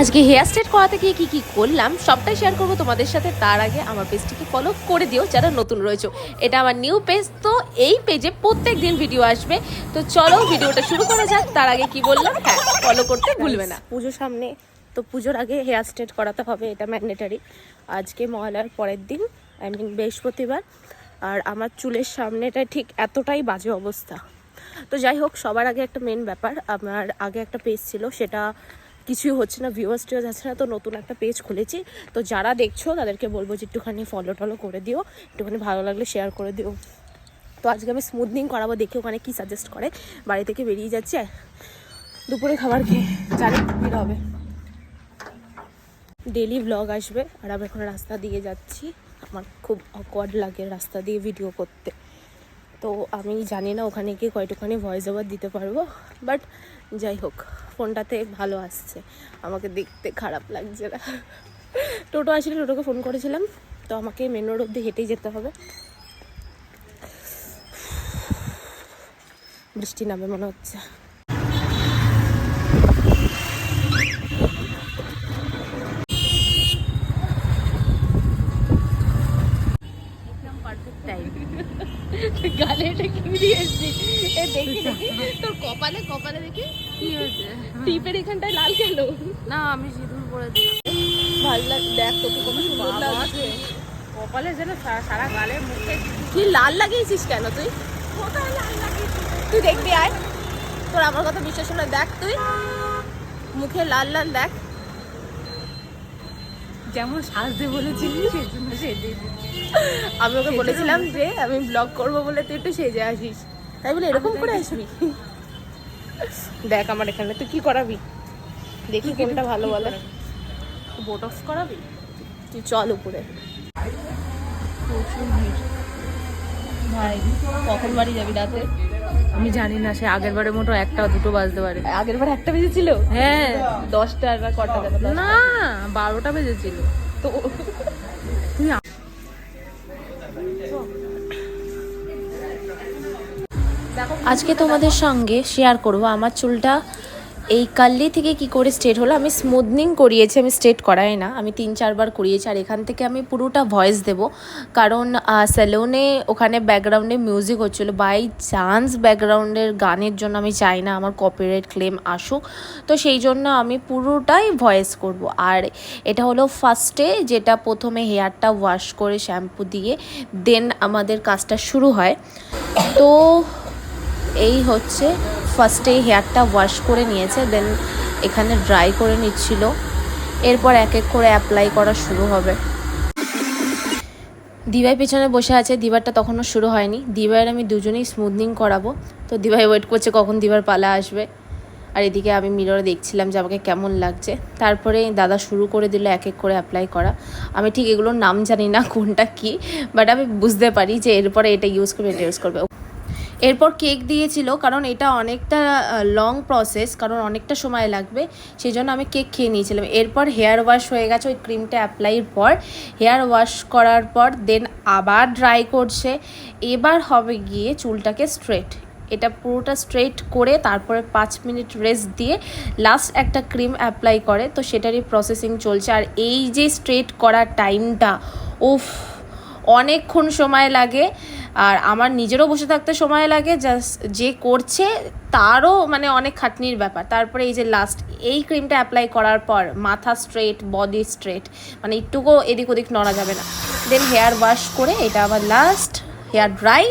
আজকে hair style করাতে গিয়ে কি কি করলাম সবটাই শেয়ার করব তোমাদের সাথে। তার আগে আমার পেজটিকে ফলো করে দিও যারা নতুন রয়েছে। এটা আমার নিউ পেজ তো এই পেজে প্রত্যেক দিন ভিডিও আসবে। তো চলো ভিডিওটা শুরু করা যাক। তার আগে কি বললাম? হ্যাঁ ফলো করতে ভুলবে না। পুজো সামনে তো পুজোর আগে হেয়ার স্ট্রেট করাতে হবে এটা ম্যান্ডেটারি আজকে মহালয়ার পরের দিন আই মিন বৃহস্পতিবার। আর আমার চুলের সামনেটা ঠিক এতটাই বাজে অবস্থা। তো যাই হোক সবার আগে একটা মেন ব্যাপার আমার আগে একটা পেজ ছিল সেটা কিছুই হচ্ছে না ভিউয়ার্স টিউয়ার্স আছে না, তো নতুন একটা পেজ খুলেছি। তো যারা দেখছ, তাদেরকে বলব যে একটুখানি ফলো টলো করে দিও, একটুখানি ভালো লাগলে শেয়ার করে দিও। তো আজকে আমি স্মুথনিং করাবো, দেখি ওখানে কী সাজেস্ট করে। বাড়ি থেকে বেরিয়ে যাচ্ছে দুপুরে খাবার খেয়ে জানি ভিড় হবে। ডেলি ব্লগ আসবে, আর আমি এখন রাস্তা দিয়ে যাচ্ছি। আমার খুব অকওয়ার্ড লাগে রাস্তা দিয়ে ভিডিও করতে। তো আমি জানি না ওখানে গিয়ে কয়টুখানি ভয়েস ওভার দিতে পারব বাট যাই হোক। ফোনটাতে ভালো আসছে। আমাকে দেখতে খারাপ লাগছে না। টোটো আসলে টোটোকে ফোন করেছিলাম, তো আমাকে মেন রোড অব্দি হেঁটেই যেতে হবে। বৃষ্টি নামে মনে হচ্ছে গালে এটা কি দিয়েছি এ দেখি দেখি তোর কপালে কপালে দেখি। কি হয়েছে? টিপের এখানটায় লাল কেন? না আমি সিঁদুর পরেছিলাম ভালো লাগ দেখ তোকে কত সুন্দর লাগছে। কপালে যেন সারা গালে মুখে কি লাল লাগিয়েছিস কেন তুই? কোথায় লাল লাগিয়েছি তুই দেখবি আয়। তোর আমার কথা বিশ্বাস না দেখ তুই। মুখে লাল লাল দেখ। যেমন সাজতে বলেছিলি সেই জন্য সেজে আমি ওকে বলেছিলাম যে আমি ব্লগ করব বলে তুই একটু সেজে আসিস। তাই বলে এরকম করে? আসবি দেখ আমার এখানে তুই কি করাবি? দেখি কোনটা ভালো বলে। বোটক্স করাবি? তুই চল উপরে। ভাই কখন বাড়ি যাবি রাতে? আমি জানি না সে আগের বারের মতো একটা দুটো বাজতে পারে। আগের বার একটা বেজেছিল? হ্যাঁ। দশটা আর কটা না বারোটা বেজেছিল। তো তুই আজকে তোমাদের সঙ্গে শেয়ার করব। আমার চুলটা এই কাল্লি থেকে কি করে স্ট্রেট হলো, আমি স্মুথনিং করিয়েছি, আমি স্ট্রেট করাই না। আমি তিন চারবার করিয়েছি আর এখান থেকে আমি পুরোটা ভয়েস দেব। কারণ স্যালুনে ওখানে ব্যাকগ্রাউন্ডে মিউজিক হচ্ছিল। বাই চান্স ব্যাকগ্রাউন্ডের গানের জন্য আমি চাই না, আমার কপিরাইট ক্লেম আসুক। তো সেই জন্য আমি পুরোটাই ভয়েস করব। আর এটা হলো ফার্স্টে যেটা প্রথমে হেয়ারটা ওয়াশ করে শ্যাম্পু দিয়ে দেন আমাদের কাজটা শুরু হয়। তো এই হচ্ছে ফার্স্টে হেয়ারটা ওয়াশ করে নিয়েছে দেন এখানে ড্রাই করে নিচ্ছিল। এরপর এক এক করে অ্যাপ্লাই করা শুরু হবে। দিবাই পেছনে বসে আছে, দিবারটা তখনও শুরু হয়নি। দিবাইয়ের আমি দুজনেই স্মুথনিং করাবো। তো দিবাই ওয়েট করছে কখন দিবার পালা আসবে। আর এদিকে আমি মিররে দেখছিলাম যে আমাকে কেমন লাগছে। তারপরে দাদা শুরু করে দিল এক এক করে অ্যাপ্লাই করা। আমি ঠিক এগুলোর নাম জানি না কোনটা কি বাট আমি বুঝতে পারি যে এরপরে এটা ইউজ করবে, এটা ইউজ করবে। এরপর কেক দিয়েছিল, কারণ এটা অনেকটা লং প্রসেস কারণ অনেকটা সময় লাগবে, সেই জন্য আমি কেক খেয়ে নিয়েছিলাম। এরপর হেয়ার ওয়াশ হয়ে গেছে, ওই ক্রিমটা অ্যাপ্লাইয়ের পর। হেয়ার ওয়াশ করার পর দেন আবার ড্রাই করছে। এবার হবে গিয়ে চুলটাকে স্ট্রেট এটা পুরোটা স্ট্রেট করে তারপরে পাঁচ মিনিট রেস্ট দিয়ে লাস্ট একটা ক্রিম অ্যাপ্লাই করে। তো সেটারই প্রসেসিং চলছে। আর এই যে স্ট্রেট করার টাইমটা উফ! অনেকক্ষণ সময় লাগে আর আমার নিজেরও বসে থাকতে সময় লাগে জাস্ট যে করছে তারও মানে অনেক খাটনির ব্যাপার। তারপরে এই যে লাস্ট এই ক্রিমটা অ্যাপ্লাই করার পর মাথা স্ট্রেট বডি স্ট্রেট মানে একটুকুও এদিক ওদিক নড়া যাবে না। দেন হেয়ার ওয়াশ করে এটা আবার লাস্ট হেয়ার ড্রাই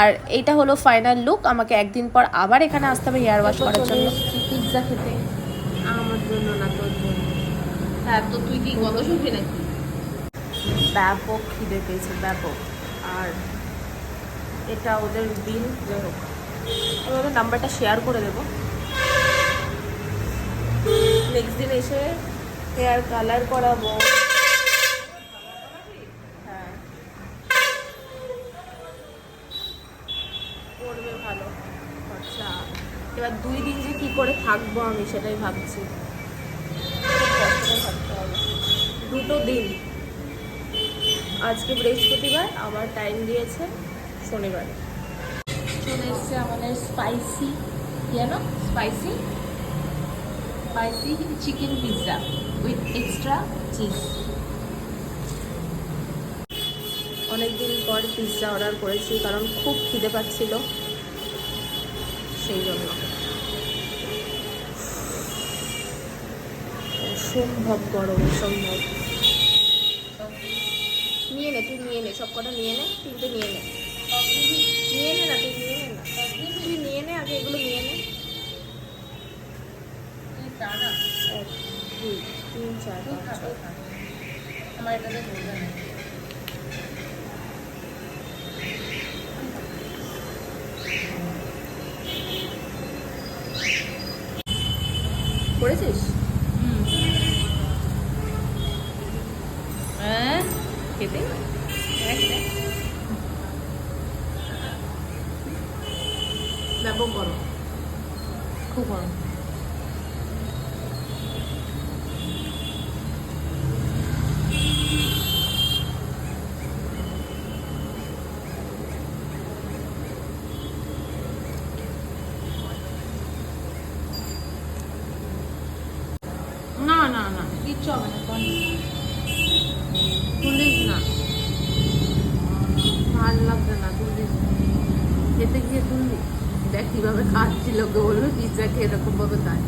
আর এইটা হলো ফাইনাল লুক আমাকে একদিন পর আবার এখানে আসতে হবে হেয়ার ওয়াশ করার জন্য। পিৎজা খেতে? আমার জন্য না তোর জন্য। হ্যাঁ তো তুই কি গত শুনবি নাকি? ব্যাপক খিদে পেয়েছে, ব্যাপক। আর এটা ওদের বিল যাই হোক। আমি ওদের নাম্বারটা শেয়ার করে দেবো। নেক্সট দিন এসে হেয়ার কালার করাবো। হ্যাঁ। করবে ভালো। আচ্ছা। এবার দুই দিন যে কি করে থাকব আমি সেটাই ভাবছি। দুটো দিন। আজকে বৃহস্পতিবার আবার টাইম দিয়েছে শনিবার। চলে এসছে আমাদের স্পাইসি জানো? Spicy spicy chicken pizza with extra cheese অনেকদিন পর পিৎজা অর্ডার করেছি কারণ খুব খিদে পাচ্ছিল। সেই জন্য। অসম্ভব গরম অসম্ভব। নে তুই নিয়ে নে সব কটা নিয়ে নে তিনটে নিয়ে নে। নিয়ে নে না তুই নিয়ে নে না। তুই নিয়ে নে আগে এগুলো নিয়ে নে। এক দুই তিন চার পাঁচ ছয়। আমার এটাতে নেই। করেছিস? হ্যাঁ খেতে? ব্যাপক গরম খুব গরম না না না কিচ্ছু হবে না কর। তুলিস না ভাল লাগছে না তুলিস না। খেতে গিয়ে তুললি দেখ কিভাবে খাচ্ছি লোকে বলবে পিৎজা খেয়ে এরকম ভাবে খায়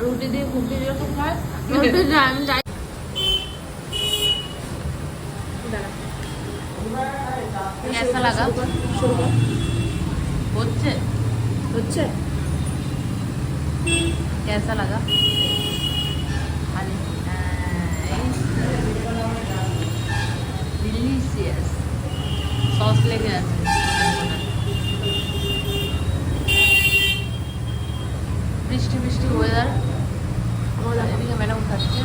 রুটি দিয়ে ঘুগনি দিয়ে সব খায় রুটি দিয়ে আমি যাই দাঁড়া कैसा लगा শুরু কর হচ্ছে হচ্ছে कैसा लगा লেগে আছে। বৃষ্টি বৃষ্টি ওয়েদার আমার এদিকে ম্যাডাম খাচ্ছে।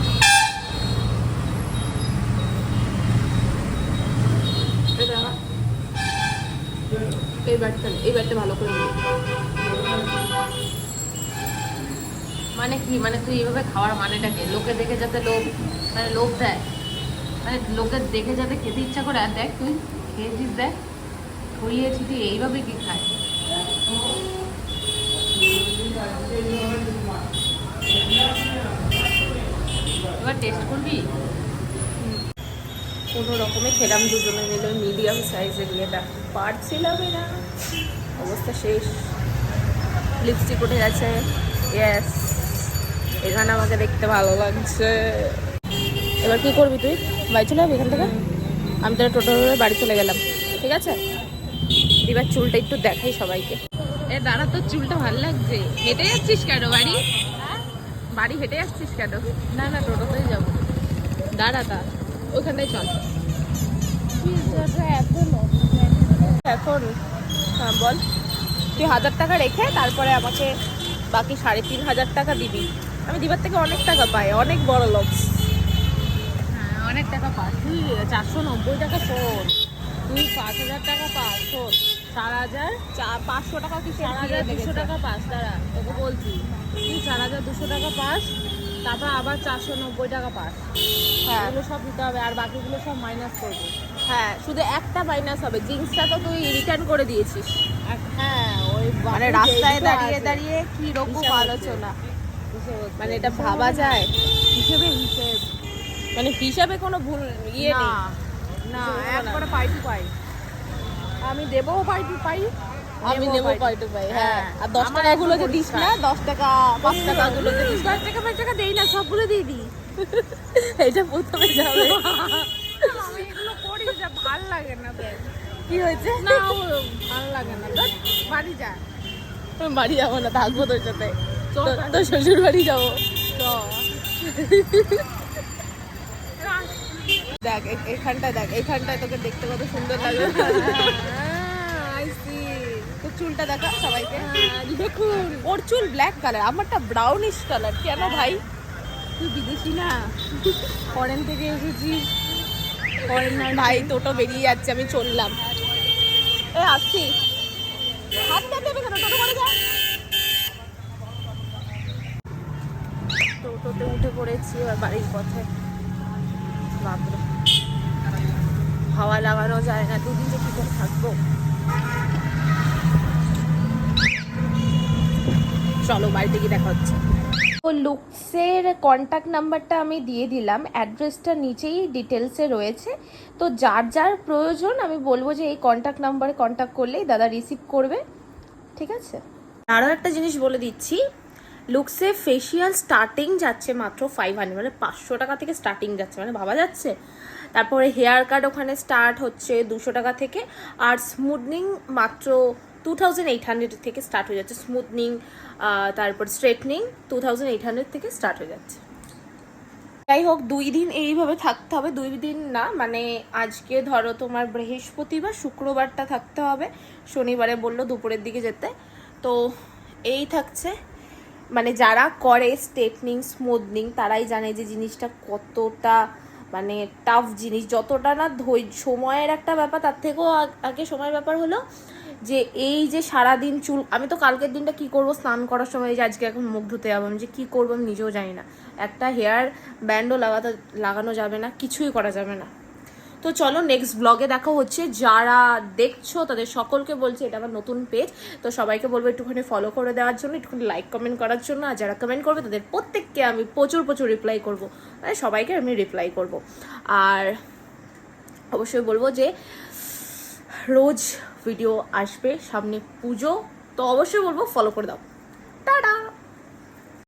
এই ব্যাটটা এই ব্যাটটা ভালো করে মানে কি? মানে তুই এইভাবে খাওয়ার মানেটা কি? লোকে দেখে যাতে লোভ মানে লোভ দেয়। মানে লোকে দেখে যাতে খেতে ইচ্ছা করে, আর দেখ তুই, খেয়েছিস দেখ। ছড়িয়ে ছিটিয়ে এইভাবে কি খায়? এবার টেস্ট করবি? কোনো রকমে খেলাম দুজনে মিলে মিডিয়াম সাইজের ইয়েটা। পারছিলামই না। অবস্থা শেষ। লিপস্টিক উঠে গেছে। ইয়েস এখানে আমাকে দেখতে ভালো লাগছে। এবার কি করবি তুই? বাড়ি চলে যাবি এখান থেকে? আমি তাহলে টোটো বাড়ি চলে গেলাম। ঠিক আছে? এবার চুলটা একটু দেখাই সবাইকে। এ দাঁড়া তোর চুলটা ভালো লাগছে। হেঁটে যাচ্ছিস কেন বাড়ি? বাড়ি হেঁটে যাচ্ছিস কেন? না না টোটোতেই যাব। দাঁড়া তা ওইখানটাই চল। এখন হ্যাঁ বল। তুই হাজার টাকা রেখে তারপরে আমাকে বাকি সাড়ে তিন হাজার টাকা দিবি। আমি দিবার থেকে অনেক টাকা পাই অনেক বড় লোক। হ্যাঁ অনেক টাকা পাস তুই চারশো নব্বই টাকা শোধ তুই পাঁচ হাজার টাকা পাস শোধ চার হাজার পাঁচশো টাকা কি চার হাজার দুশো টাকা পাস দাঁড়া তোকে বলছি। তুই চার হাজার দুশো টাকা পাস তারপর আবার চারশো নব্বই টাকা পাস। হ্যাঁ। এগুলো সব দিতে হবে আর বাকিগুলো সব মাইনাস করব। হ্যাঁ শুধু একটা মাইনাস হবে জিন্সটা তো তুই রিটার্ন করে দিয়েছিস। হ্যাঁ ওই মানে রাস্তায় দাঁড়িয়ে দাঁড়িয়ে কি রকম আলোচনা? মানে এটা ভাবা যায়? হিসেবে হিসেব। মানে হিসাবে কোনো ভুল ইয়ে না নেই। না না। একবারে পাই টু পাই। আমি দেবও পাই টু পাই আমি নেব পাই টু পাই হ্যাঁ। আর দশ টাকা গুলো যে দিস না দশ টাকা পাঁচ টাকা গুলো যে দিস দশ টাকা পাঁচ টাকা দেই না সবগুলো দিয়ে দিই। এইটা প্রথমে যাবে। আমি এগুলো করি যা ভালো লাগে না দেখ কি হয়েছে? না ভালো লাগে না। বাড়ি যা। বাড়ি যাব না থাকব তোর সাথে। চল তোর শ্বশুর বাড়ি যাব। চ দেখ এ- এখানটা দেখ এখানটায় তোকে দেখতে কত সুন্দর লাগবে। আই তোর চুলটা দেখা সবাইকে। দেখুন। ওর চুল ব্ল্যাক কালার আমারটা ব্রাউনিশ কালার কেন ভাই? তুই বিদেশি না? ফরেন থেকে এসেছিস ফরেন ভাই টোটো বেরিয়ে যাচ্ছে আমি চললাম। এ আসছি। হাত দেবে কেন? টোটো করে যা। টোটোতে উঠে পড়েছি এবার বাড়ির পথে। বাপরে। হাওয়া লাগানো যায় না দুদিন যে কি করে থাকব। চলো বাড়িতে গিয়ে দেখা হচ্ছে। তো লুকসের কন্ট্যাক্ট নাম্বারটা আমি দিয়ে দিলাম অ্যাড্রেসটা নিচেই ডিটেলসে রয়েছে। তো যার যার প্রয়োজন আমি বলব যে এই কন্ট্যাক্ট নাম্বারে কন্ট্যাক্ট করলেই দাদা রিসিভ করবে। ঠিক আছে? আরও একটা জিনিস বলে দিচ্ছি লুকসে ফেসিয়াল স্টার্টিং যাচ্ছে মাত্র ফাইভ হান্ড্রেড মানে পাঁচশো টাকা থেকে স্টার্টিং যাচ্ছে মানে ভাবা যাচ্ছে? তারপরে হেয়ার কাট ওখানে স্টার্ট হচ্ছে দুশো টাকা থেকে, আর স্মুথনিং মাত্র টু থাউজেন্ড এইট হান্ড্রেড থেকে স্টার্ট হয়ে যাচ্ছে। স্মুথনিং তারপর straightening two thousand eight hundred থেকে স্টার্ট হয়ে যাচ্ছে। যাই হোক, দুই দিন এইভাবে থাকতে হবে। দুই দিন না মানে আজকে ধরো তোমার বৃহস্পতিবার, শুক্রবারটা থাকতে হবে। শনিবারে বলল দুপুরের দিকে যেতে। তো এই থাকছে। মানে যারা করে স্ট্রেটনিং, স্মুথনিং, তারাই জানে যে জিনিসটা কতটা মানে টাফ জিনিস, যতটা না ধৈর্য, সময়ের একটা ব্যাপার, তার থেকেও আগ- সময়ের ব্যাপার হলো যে এই যে সারাদিন চুল, আমি তো কালকের দিনটা কি করব স্নান করার সময় যে আজকে এখন মুখ ধুতে যাব, আমি যে কী করব আমি নিজেও জানি না। একটা হেয়ার ব্যান্ডও লাগাতে, লাগানো যাবে না, কিছুই করা যাবে না। তো চলো নেক্সট ব্লগে দেখা হচ্ছে। যারা দেখছ, তাদের সকলকে বলছি, এটা আমার নতুন পেজ তো সবাইকে বলব একটুখানি ফলো করে দেওয়ার জন্য, একটুখানি লাইক কমেন্ট করার জন্য, আর যারা কমেন্ট করবে, তাদের প্রত্যেককে আমি প্রচুর প্রচুর রিপ্লাই করব। মানে সবাইকে আমি রিপ্লাই করব। আর অবশ্যই বলব যে, রোজ ভিডিও আসবে, সামনে পুজো, তো অবশ্যই বলব ফলো করে দাও। টাটা!